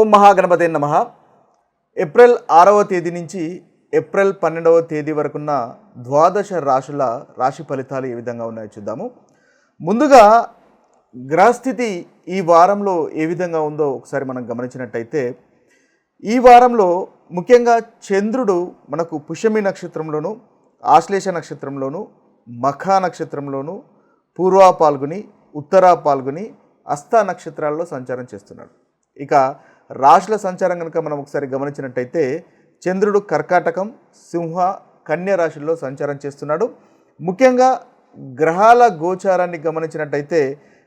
ఓం మహాగణపతి నమ. ఏప్రిల్ ఆరవ తేదీ నుంచి ఏప్రిల్ పన్నెండవ తేదీ వరకున్న ద్వాదశ రాశుల రాశి ఫలితాలు ఏ విధంగా ఉన్నాయో చూద్దాము. ముందుగా గ్రహస్థితి ఈ వారంలో ఏ విధంగా ఉందో ఒకసారి మనం గమనించినట్టయితే ఈ వారంలో ముఖ్యంగా చంద్రుడు మనకు పుష్యమి నక్షత్రంలోను ఆశ్లేష నక్షత్రంలోను మఖా నక్షత్రంలోను పూర్వ పాల్గొని ఉత్తరా పాల్గొని అస్త నక్షత్రాల్లో సంచారం చేస్తున్నాడు. ఇక రాశుల సంచారం కనుక మనం ఒకసారి గమనించినట్టయితే చంద్రుడు కర్కాటకం సింహ కన్య రాశుల్లో సంచారం చేస్తున్నాడు. ముఖ్యంగా గ్రహాల గోచారాన్ని గమనించినట్టయితే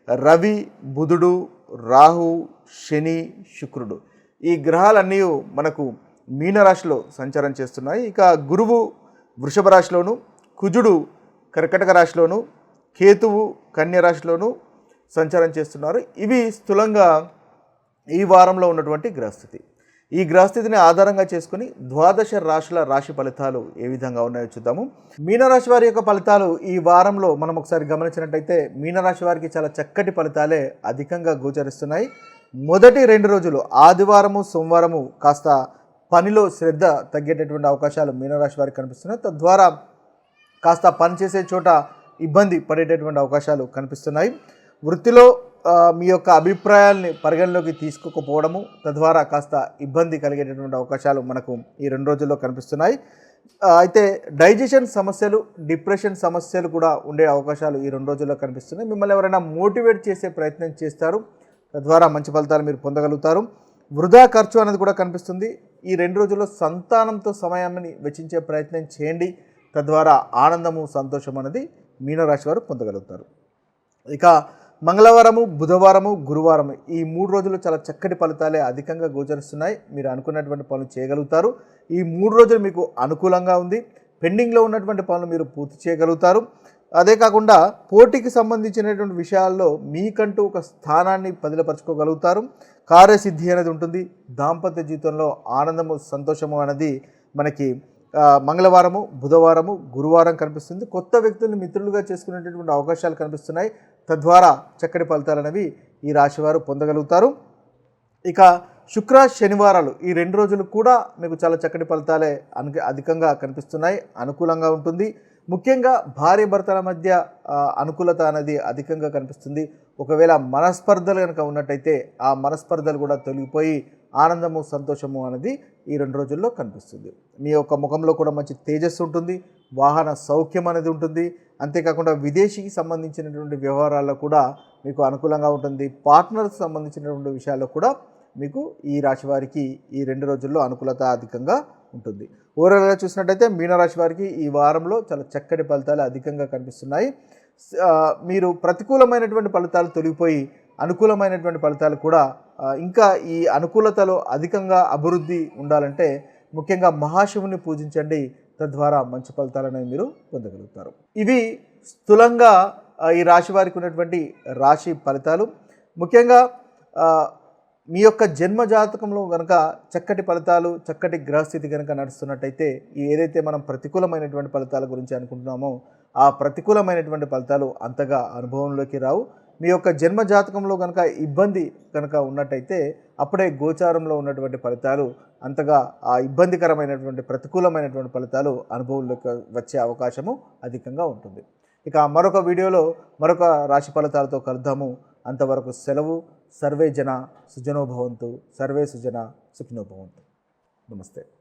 రవి బుధుడు రాహు శని శుక్రుడు. ఈ గ్రహాలన్నీ మనకు మీనరాశిలో సంచారం చేస్తున్నాయి. ఇక గురువు వృషభ రాశిలోను కుజుడు కర్కటక రాశిలోను కేతువు కన్య రాశిలోను సంచారం చేస్తున్నారు. ఇవి స్థూలంగా ఈ వారంలో ఉన్నటువంటి గ్రహస్థితి. ఈ గ్రహస్థితిని ఆధారంగా చేసుకుని ద్వాదశ రాశుల రాశి ఫలితాలు ఏ విధంగా ఉన్నాయో చూద్దాము. మీనరాశి వారి యొక్క ఫలితాలు ఈ వారంలో మనం ఒకసారి గమనించినట్టయితే మీనరాశి వారికి చాలా చక్కటి ఫలితాలే అధికంగా గోచరిస్తున్నాయి. మొదటి రెండు రోజులు ఆదివారము సోమవారము కాస్త పనిలో శ్రద్ధ తగ్గేటటువంటి అవకాశాలు మీనరాశి వారికి కనిపిస్తున్నాయి. తద్వారా కాస్త పనిచేసే చోట ఇబ్బంది పడేటటువంటి అవకాశాలు కనిపిస్తున్నాయి. వృత్తిలో మీ యొక్క అభిప్రాయాల్ని పరిగణలోకి తీసుకోకపోవడము తద్వారా కాస్త ఇబ్బంది కలిగేటటువంటి అవకాశాలు మనకు ఈ రెండు రోజుల్లో కనిపిస్తున్నాయి. అయితే డైజెషన్ సమస్యలు డిప్రెషన్ సమస్యలు కూడా ఉండే అవకాశాలు ఈ రెండు రోజుల్లో కనిపిస్తున్నాయి. మిమ్మల్ని ఎవరైనా మోటివేట్ చేసే ప్రయత్నం చేస్తారు తద్వారా మంచి ఫలితాలు మీరు పొందగలుగుతారు. వృధా ఖర్చు అనేది కూడా కనిపిస్తుంది. ఈ రెండు రోజుల్లో సంతానంతో సమయాన్ని వెచ్చించే ప్రయత్నం చేయండి. తద్వారా ఆనందము సంతోషం అనేది మీనరాశి వారు పొందగలుగుతారు. ఇక మంగళవారము బుధవారము గురువారం ఈ మూడు రోజులు చాలా చక్కటి ఫలితాలే అధికంగా గోచరిస్తున్నాయి. మీరు అనుకున్నటువంటి పనులు చేయగలుగుతారు. ఈ మూడు రోజులు మీకు అనుకూలంగా ఉంది. పెండింగ్లో ఉన్నటువంటి పనులు మీరు పూర్తి చేయగలుగుతారు. అదే కాకుండా పోటీకి సంబంధించినటువంటి విషయాల్లో మీకంటూ ఒక స్థానాన్ని బదిలపరచుకోగలుగుతారు. కార్యసిద్ధి అనేది ఉంటుంది. దాంపత్య జీవితంలో ఆనందము సంతోషము అనేది మనకి మంగళవారము బుధవారము గురువారం కనిపిస్తుంది. కొత్త వ్యక్తుల్ని మిత్రులుగా చేసుకునేటటువంటి అవకాశాలు కనిపిస్తున్నాయి. తద్వారా చక్కటి ఫలితాలు అనేవి ఈ రాశివారు పొందగలుగుతారు. ఇక శుక్ర శనివారాలు ఈ రెండు రోజులు కూడా మీకు చాలా చక్కటి ఫలితాలే అను అధికంగా కనిపిస్తున్నాయి. అనుకూలంగా ఉంటుంది. ముఖ్యంగా భార్య భర్తల మధ్య అనుకూలత అనేది అధికంగా కనిపిస్తుంది. ఒకవేళ మనస్పర్ధలు కనుక ఉన్నట్టయితే ఆ మనస్పర్ధలు కూడా తొలగిపోయి ఆనందము సంతోషము అనేది ఈ రెండు రోజుల్లో కనిపిస్తుంది. మీ యొక్క ముఖంలో కూడా మంచి తేజస్సు ఉంటుంది వాహన సౌఖ్యం అనేది ఉంటుంది. అంతేకాకుండా విదేశీకి సంబంధించినటువంటి వ్యవహారాల్లో కూడా మీకు అనుకూలంగా ఉంటుంది. పార్ట్నర్కి సంబంధించినటువంటి విషయాల్లో కూడా మీకు ఈ రాశి వారికి ఈ రెండు రోజుల్లో అనుకూలత అధికంగా ఉంటుంది. ఓవరాల్గా చూసినట్టయితే మీనరాశి వారికి ఈ వారంలో చాలా చక్కటి ఫలితాలు అధికంగా కనిపిస్తున్నాయి. మీరు ప్రతికూలమైనటువంటి ఫలితాలు తొలగిపోయి అనుకూలమైనటువంటి ఫలితాలు కూడా ఇంకా ఈ అనుకూలతలో అధికంగా అభివృద్ధి ఉండాలంటే ముఖ్యంగా మహాశివుని పూజించండి. తద్వారా మంచి ఫలితాలను మీరు పొందగలుగుతారు. ఇవి స్థూలంగా ఈ రాశి వారికి ఉన్నటువంటి రాశి ఫలితాలు. ముఖ్యంగా మీ యొక్క జన్మ జాతకంలో కనుక చక్కటి ఫలితాలు చక్కటి గ్రహస్థితి కనుక నడుస్తున్నట్టయితే ఈ ఏదైతే మనం ప్రతికూలమైనటువంటి ఫలితాల గురించి అనుకుంటున్నామో ఆ ప్రతికూలమైనటువంటి ఫలితాలు అంతగా అనుభవంలోకి రావు. మీ యొక్క జన్మ జాతకంలో కనుక ఇబ్బంది కనుక ఉన్నట్టయితే అప్పుడే గోచారంలో ఉన్నటువంటి ఫలితాలు అంతగా ఆ ఇబ్బందికరమైనటువంటి ప్రతికూలమైనటువంటి ఫలితాలు అనుభవంలోకి వచ్చే అవకాశము అధికంగా ఉంటుంది. ఇక మరొక వీడియోలో మరొక రాశి ఫలితాలతో కలుద్దాము. అంతవరకు సెలవు. సర్వే జన సుజనోభవంతు. సర్వే సుజన సుఖినోభవంతు. నమస్తే.